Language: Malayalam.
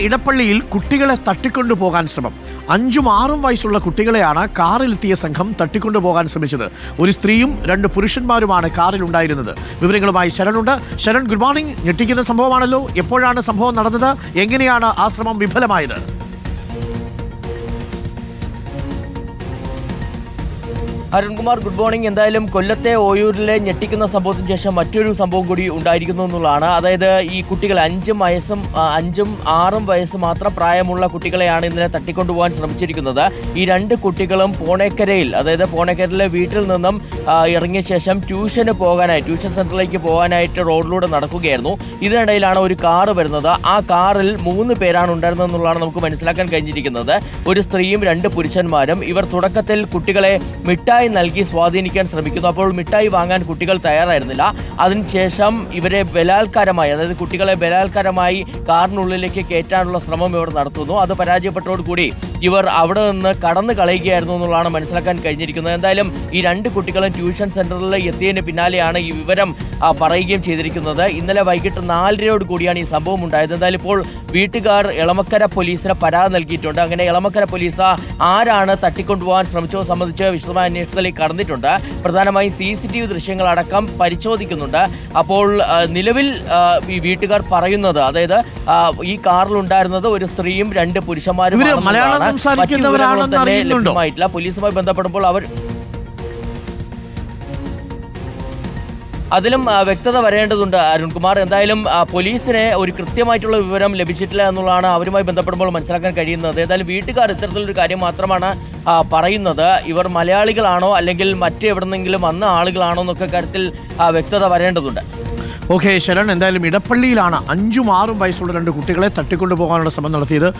ഇടപ്പള്ളിയിൽ കുട്ടികളെ തട്ടിക്കൊണ്ടുപോകാൻ ശ്രമം. അഞ്ചും ആറും വയസ്സുള്ള കുട്ടികളെയാണ് കാറിലെത്തിയ സംഘം തട്ടിക്കൊണ്ടുപോകാൻ ശ്രമിച്ചത്. ഒരു സ്ത്രീയും രണ്ട് പുരുഷന്മാരുമാണ് കാറിൽ ഉണ്ടായിരുന്നത്. വിവരങ്ങളുമായി ശരണുണ്ട്. ശരൺ ഗുഡ് മോർണിംഗ് ഞെട്ടിക്കുന്ന സംഭവമാണല്ലോ. എപ്പോഴാണ് സംഭവം നടന്നത്? എങ്ങനെയാണ് ആ ശ്രമം വിഫലമായത്? Arunkumar good morning. എന്തായാലും കൊല്ലത്തെ ഓയൂരിലെ ഞെട്ടിക്കുന്ന സംഭവത്തിന് ശേഷം മറ്റൊരു സംഭവം കൂടി ഉണ്ടായിരിക്കുന്നു എന്നുള്ളതാണ്. അതായത് ഈ കുട്ടികൾ അഞ്ചും വയസ്സും അഞ്ചും ആറും വയസ്സ് മാത്രം പ്രായമുള്ള കുട്ടികളെയാണ് ഇന്നലെ തട്ടിക്കൊണ്ടുപോകാൻ ശ്രമിച്ചിരിക്കുന്നത്. ഈ രണ്ട് കുട്ടികളും പോണേക്കരയിൽ അതായത് പോണേക്കരയിലെ വീട്ടിൽ നിന്നും ഇറങ്ങിയ ശേഷം ട്യൂഷന് പോകാനായി ട്യൂഷൻ സെന്ററിലേക്ക് പോകാനായിട്ട് റോഡിലൂടെ നടക്കുകയായിരുന്നു. ഇതിനിടയിലാണ് ഒരു കാർ വരുന്നത്. ആ കാറിൽ മൂന്ന് പേരാണ് ഉണ്ടായിരുന്നതെന്നുള്ളതാണ് നമുക്ക് മനസ്സിലാക്കാൻ കഴിഞ്ഞിരിക്കുന്നത്. ഒരു സ്ത്രീയും രണ്ട് പുരുഷന്മാരും. ഇവർ തുടക്കത്തിൽ കുട്ടികളെ മിഠായി നൽകി സ്വാധീനിക്കാൻ ശ്രമിക്കുന്നു. അപ്പോൾ മിഠായി വാങ്ങാൻ കുട്ടികൾ തയ്യാറായിരുന്നില്ല. അതിനുശേഷം ഇവരെ ബലാത്കാരമായി അതായത് കുട്ടികളെ ബലാത്കാരമായി കാറിനുള്ളിലേക്ക് കയറ്റാനുള്ള ശ്രമം ഇവർ നടത്തുന്നു. അത് പരാജയപ്പെട്ടതോടുകൂടി ഇവർ അവിടെ നിന്ന് കടന്നു കളയുകയായിരുന്നു എന്നുള്ളതാണ് മനസ്സിലാക്കാൻ കഴിഞ്ഞിരിക്കുന്നത്. എന്തായാലും ഈ രണ്ട് കുട്ടികളും ട്യൂഷൻ സെന്ററിൽ എത്തിയതിന് പിന്നാലെയാണ് ഈ വിവരം പറയുകയും ചെയ്തിരിക്കുന്നത്. ഇന്നലെ വൈകിട്ട് നാലരയോട് കൂടിയാണ് ഈ സംഭവം ഉണ്ടായത്. എന്തായാലും ഇപ്പോൾ വീട്ടുകാർ എളമക്കര പോലീസിന് പരാതി നൽകിയിട്ടുണ്ട്. അങ്ങനെ ഇളമക്കര പോലീസ് ആരാണ് തട്ടിക്കൊണ്ടുപോകാൻ ശ്രമിച്ചത് സംബന്ധിച്ച് വിശദമായ അന്വേഷണത്തിലേക്ക് കടന്നിട്ടുണ്ട്. പ്രധാനമായും സി സി ടി വി ദൃശ്യങ്ങളടക്കം പരിശോധിക്കുന്നുണ്ട്. അപ്പോൾ നിലവിൽ ഈ വീട്ടുകാർ പറയുന്നത് അതായത് ഈ കാറിലുണ്ടായിരുന്നത് ഒരു സ്ത്രീയും രണ്ട് പുരുഷന്മാരും സംസാരിക്കുന്നവരാണെന്ന് അറിയുന്നുണ്ടോ? പോലീസുമായി ബന്ധപ്പെടുമ്പോൾ അവർ അതിലും വ്യക്തത വരേണ്ടതുണ്ട് അരുൺകുമാർ. എന്തായാലും പോലീസിനെ ഒരു കൃത്യമായിട്ടുള്ള വിവരം ലഭിച്ചിട്ടില്ല എന്നുള്ളതാണ് അവരുമായി ബന്ധപ്പെടുമ്പോൾ മനസ്സിലാക്കാൻ കഴിയുന്നത്. ഏതായാലും വീട്ടുകാർ ഇത്തരത്തിലൊരു കാര്യം മാത്രമാണ് പറയുന്നത്. ഇവർ മലയാളികളാണോ അല്ലെങ്കിൽ മറ്റെവിടെന്നെങ്കിലും വന്ന ആളുകളാണോ എന്നൊക്കെ കാര്യത്തിൽ വ്യക്തത വരേണ്ടതുണ്ട്. ഓക്കെ ശരൺ എന്തായാലും ഇടപ്പള്ളിയിലാണ് അഞ്ചും ആറും വയസ്സുള്ള രണ്ട് കുട്ടികളെ തട്ടിക്കൊണ്ടു പോകാനുള്ള ശ്രമം നടത്തിയത്.